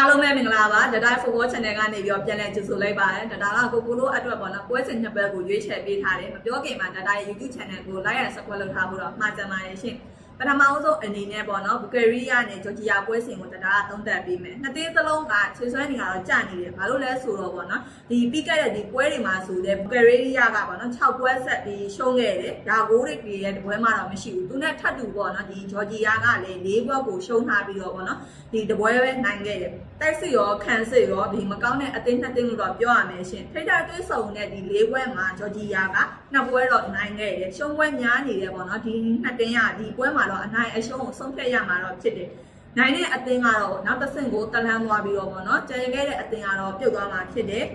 မင်္ဂလာပါဒတာ football channel ကနေပြီးတော့ပြန်လည်ကြိုဆိုလိုက်ပါတယ်ဒတာကကိုကိုလိုအတွက်ပေါ့နော်ပွဲစဉ်နှစ်ပတ်ကိုရွေးချယ်ပေးထားတယ်မပြောခင်မှာဒတာရဲ့ YouTube channel ကို like and subscribe လုပ်ထားဖို့တော့မှာကြံပါတယ်ရှင် ပထမအဆုံးအနေနဲ့ပေါ့နော်ဘူကရီယာနဲ့ဂျော်ဂျီယာပွဲစဉ်ကိုဒတာကသုံးသပ်ပေးမယ်နှစ်သင်းစလုံးကခြေဆွဲနေကတော့ကြာနေတယ်ဘာလို့လဲဆိုတော့ပေါ့နော်ဒီပြီးခဲ့တဲ့ဒီပွဲတွေမှာဆိုတဲ့ဘူကရီယာကပေါ့နော်6ပွဲဆက်ပြီးရှုံးခဲ့တယ်ဒါဂိုးတွေပြည်ရဲ့ဒီပွဲမှာတော့မရှိဘူးသူနဲ့ထပ်တူပေါ့နော်ဒီဂျော်ဂျီယာကလည်း၄ဘွက်ကိုရှုံးထားပြီးတော့ပေါ့နော်ဒီတပွဲပဲနိုင်ခဲ့တယ်တိုက်စစ်ရောခံစစ်ရောဒီမကောင်းတဲ့အသင်းနှစ်သင်းလို့တော့ပြောရမယ်ရှင်ထိတ်တိုက်တွေးဆုံတဲ့ဒီ၄ပွဲမှာဂျော်ဂျီယာကနှစ်ပွဲတော့နိုင်ခဲ့တယ်ရှုံးပွဲများနေတယ်ပေါ့နော်ဒီနှစ်သင်းကဒီပွဲမှာတော့အနိုင်အရှုံးကိုဆုံးဖြတ်ရမှာတော့ဖြစ်တယ်နိုင်တဲ့အသင်းကတော့နောက်တစ်ဆင့်ကိုတလန်းသွားပြီးတော့ပေါ့နော်ကြံခဲ့တဲ့အသင်းကတော့ပြုတ်သွားမှာဖြစ်တယ်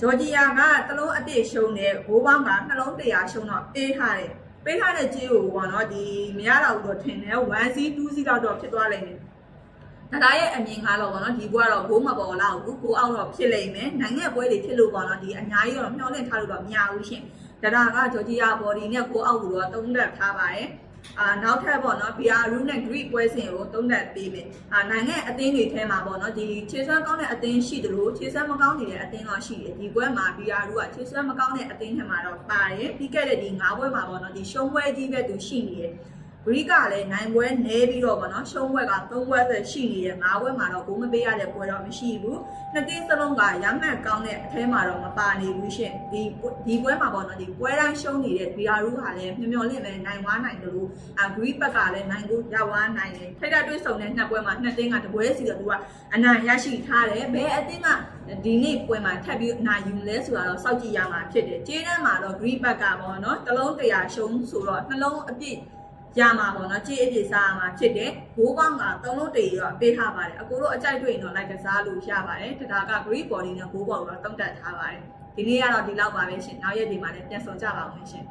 ဂျော်ဂျီယာကတလုံးအပြည့်ရှုံးတယ်ဘိုးပေါင်းကနှလုံးတရာရှုံးတော့ပေးထားတယ်ပေးထားတဲ့ကြေးကိုပေါ့နော်ဒီမရတော့ဘူးတော့ထင်တယ်1စီ2စီတော့တော့ဖြစ်သွားလိမ့်မယ်ဒါဒါရဲ့အမြင်ကားတော့ဗောနော်ဒီဘွားတော့ဘိုးမပေါ်လာဘူးကိုအောင်တော့ဖြစ်လိမ့်မယ်နိုင်ငံပွဲတွေဖြစ်လို့ပေါ့နော်ဒီအများကြီးတော့မျှော်လင့်ထားလို့တော့မရဘူးရှင်ဒါဒါကဂျော်ဂျီယာဘော်ဒီနဲ့ကိုအောင်ကိုတော့တုံးတက်ထားပါတယ် အာနောက်ထပ်ပေါ့နော် BR Root နဲ့ Greek ပွဲစဉ်ကိုတုံးတက်ပေးမယ်အာနိုင်ငံအသင်းတွေထဲမှာပေါ့နော်ဒီခြေစွမ်းကောင်းတဲ့အသင်းရှိတယ်လို့ခြေစွမ်းမကောင်းနေတဲ့အသင်းတော့ရှိတယ်ဒီပွဲမှာ BR Root ကခြေစွမ်းမကောင်းတဲ့အသင်းထဲမှာတော့ပါတယ်ပြီးခဲ့တဲ့ဒီ၅ပွဲမှာပေါ့နော်ဒီရှုံးပွဲကြီးပဲသူရှိနေတယ် ဂရိကလည်းနိုင်ပွဲနဲပြီးတော့ဗောနော်ရှုံးပွဲက၃ပွဲသက်ရှိနေတယ်၅ပွဲမှာတော့ဂိုးမပေးရတဲ့ပွဲတော့မရှိဘူးနှစ်တင်းစလုံးကရမ်းမှန်ကောင်းတဲ့အထဲမှာတော့မပါနေဘူးရှင်ဒီဒီပွဲမှာဗောနော်ဒီပွဲတိုင်းရှုံးနေတဲ့ဘီယာရူးကလည်းမျောမျောလင့်ပဲနိုင်ဝါနိုင်တယ်လို့အဂရိဘက်ကလည်းနိုင်ကိုရဝါနိုင်တယ်ထိတ်တဲ့တွေးဆုံတဲ့နှစ်ပွဲမှာနှစ်တင်းကတပွဲစီတော့သူကအနိုင်ရရှိထားတယ်ဘယ်အတင်းကဒီနေ့ပွဲမှာထပ်ပြီးအနိုင်ယူလဲဆိုတာတော့စောင့်ကြည့်ရမှာဖြစ်တယ်ကျေးတန်းမှာတော့ဂရိဘက်ကဗောနော်တလုံးတရာရှုံးဆိုတော့နှလုံးအပြည့် ရမှာပေါ့နော်ကြည့်အပြည့်စားရမှာဖြစ်တယ်ဘိုးပေါင်းကသုံးလုံးတည်းရောပေးထားပါတယ်အကိုတို့အကြိုက်တွေ့ရင်တော့လိုက်ကစားလို့ရပါတယ်တဒါက great body နဲ့ဘိုးပေါင်းတော့တုံးတက်ထားပါတယ်ဒီနေ့ကတော့ဒီလောက်ပါပဲရှင်နောက်ရက်ဒီမှာလည်းပြန်ဆောင်ကြပါဦးရှင်